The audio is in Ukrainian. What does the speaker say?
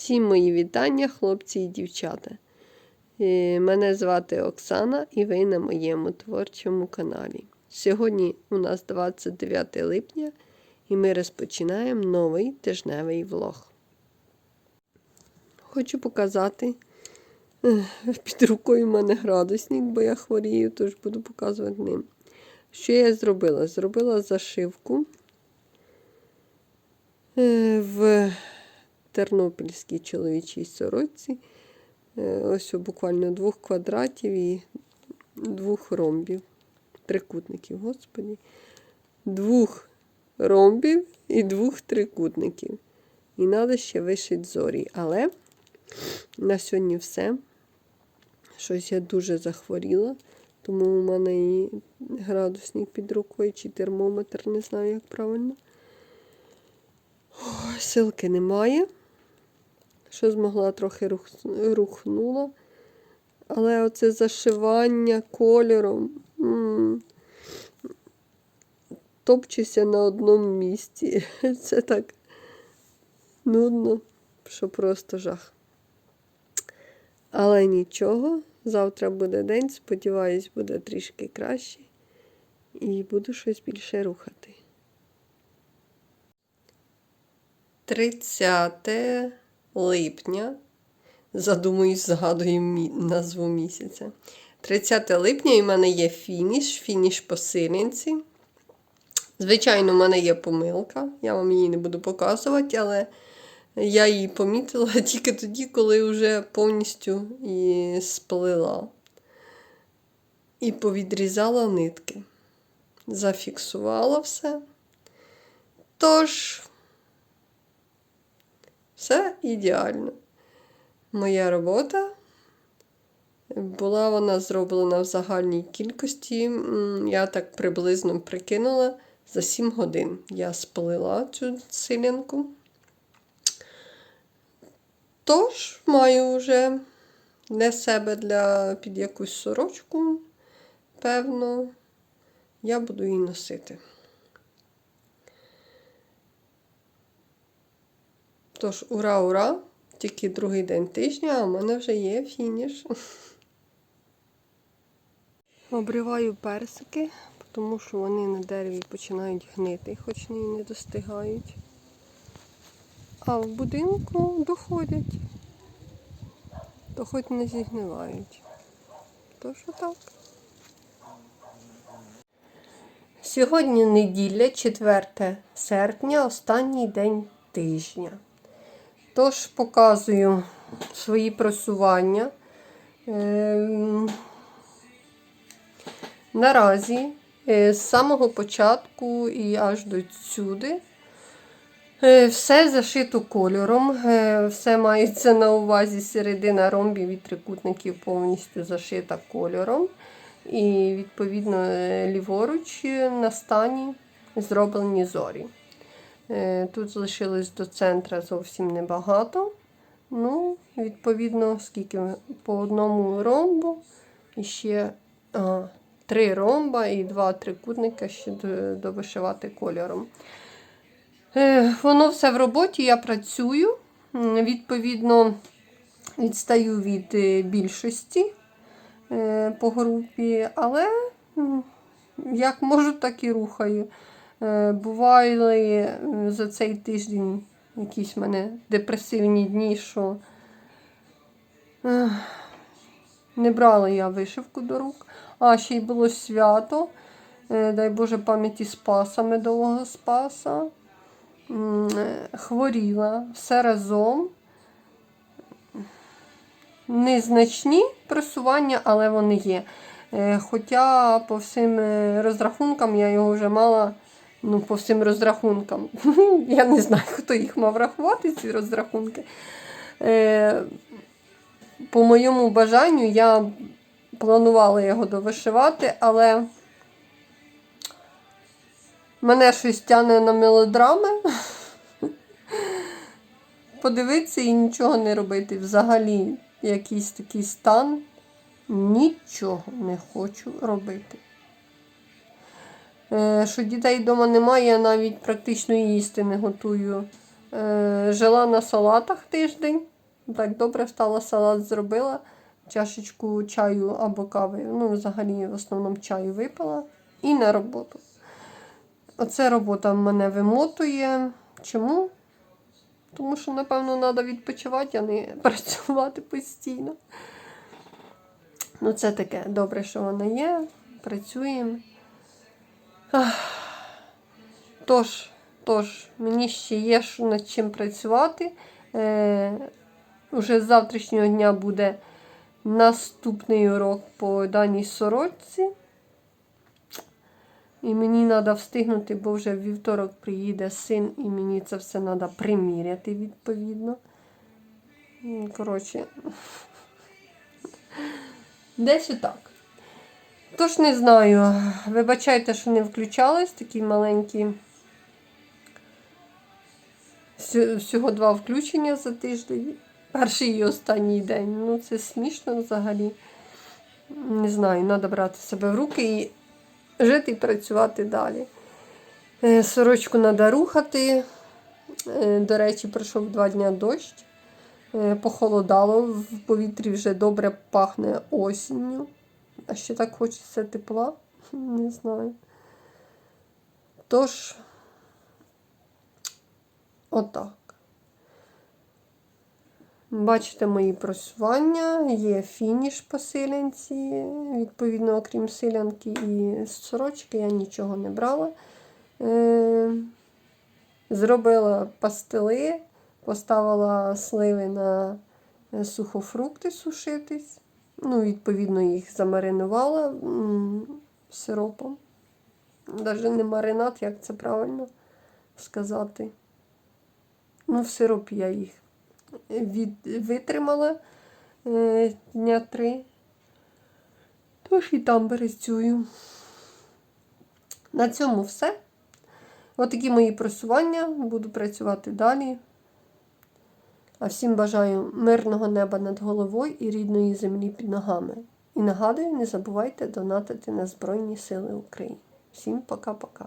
Всім мої вітання, хлопці і дівчата. Е, Мене звати Оксана і ви на моєму творчому каналі. Сьогодні у нас 29 липня і ми розпочинаємо новий тижневий влог. Хочу показати. Під рукою в мене градусник, бо я хворію, тож буду показувати ним. Що я зробила? Зробила зашивку е, в тернопільській чоловічій сорочці. Е, Ось буквально двох квадратів і двох ромбів. Трикутників, господі. Двох ромбів і двох трикутників. І треба ще вишити зорі. Але на сьогодні все. Щось я дуже захворіла, тому у мене і градусник під рукою, чи термометр, не знаю, як правильно. Силки немає. Що змогла, трохи рух, рухнула. Але оце зашивання кольором. м, Топчуся на одному місці. Це так нудно, що просто жах. Але нічого, завтра буде день, сподіваюсь, буде трішки краще. І буду щось більше рухати. 30 липня. Задумуюсь, згадую назву місяця. 30 липня і в мене є фініш, фініш по сирінці. Звичайно, в мене є помилка. Я вам її не буду показувати, але я її помітила тільки тоді, коли вже повністю її сплила. І повідрізала нитки. Зафіксувала все. Тож, все ідеально. Моя робота. Була вона зроблена в загальній кількості. Я так приблизно прикинула за 7 годин. Я сплила цю силянку. Тож маю вже для себе для під якусь сорочку, певно, я буду її носити. Тож, ура, ура! Тільки другий день тижня, а в мене вже є фініш. Обриваю персики, тому що вони на дереві починають гнити, хоч і не достигають. А в будинку доходять, то хоч не зігнивають. Тож отак. Сьогодні неділя, 4 серпня, останній день тижня. Тож показую свої просування. Ем, Наразі е, з самого початку і аж до сюди е, все зашито кольором. Е, Все мається на увазі середина ромбів і трикутників повністю зашита кольором. І, відповідно, ліворуч на стані зроблені зорі. Е, Тут залишилось до центра зовсім небагато. Ну, відповідно, скільки по одному ромбу і ще а, три ромба і два трикутника ще довишивати кольором. Е, Воно все в роботі, я працюю. Відповідно, відстаю від е, більшості по групі, але як можу, так і рухаю. Е, Бували за цей тиждень якісь в мене депресивні дні, що не брала я вишивку до рук. А ще й було свято. Е, Дай Боже пам'яті Спаса, медового Спаса. Е, Хворіла все разом. Незначні просування, але вони є. Хоча по всім розрахункам я його вже мала, ну, по всім розрахункам. Я не знаю, хто їх мав рахувати, ці розрахунки. Е, По моєму бажанню я планувала його довишивати, але мене щось тягне на мелодрами. Подивитися і нічого не робити. Взагалі, якийсь такий стан. Нічого не хочу робити. Е, що дітей вдома немає, я навіть практично їсти не готую. Е, жила на салатах тиждень. Так добре встала, салат зробила, чашечку чаю або кави. Ну, взагалі, в основному чаю випила. І на роботу. Оце робота мене вимотує. Чому? Тому що, напевно, треба відпочивати, а не працювати постійно. Ну, це таке добре, що вона є. Працюємо. Тож, тож, мені ще є над чим працювати. Е, уже з завтрашнього дня буде наступний урок по даній сорочці. І мені треба встигнути, бо вже вівторок приїде син, і мені це все треба приміряти відповідно. Коротше, десь отак. Тож не знаю. Вибачайте, що не включалась, такі маленькі. Всього два включення за тиждень. Перший і останній день. Ну, це смішно взагалі. Не знаю, треба брати себе в руки і жити і працювати далі. Е, Сорочку треба рухати. Е, До речі, пройшов два дня дощ. Е, Похолодало, в повітрі вже добре пахне осінню. А ще так хочеться тепла. Не знаю. Тож, отак. Бачите мої просування, є фініш по силянці. Відповідно, окрім силянки і сорочки, я нічого не брала. Е, Зробила пастили, поставила сливи на е, сухофрукти сушитись. Ну, відповідно, їх замаринувала сиропом. Навіть не маринад, як це правильно сказати. Ну, в сиропі я їх від, витримала е, дня три. Тож і там березцюю. На цьому все. Отакі мої просування. Буду працювати далі. А всім бажаю мирного неба над головою і рідної землі під ногами. І нагадую, не забувайте донатити на Збройні Сили України. Всім пока-пока.